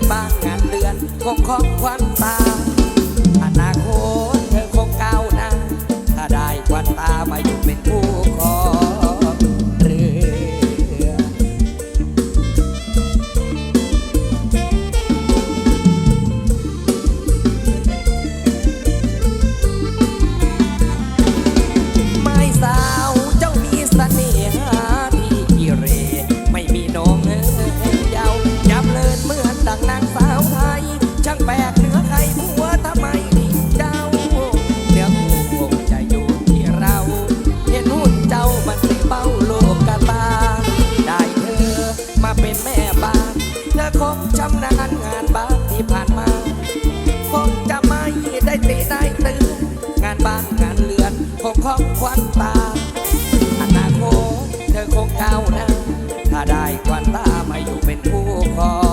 านบ้างงานเดือนคงของควันตาอนาคตันตา อนาคตเธอคงก้าวหน้า ถ้าได้ควันตามาอยู่เป็นผู้ครอ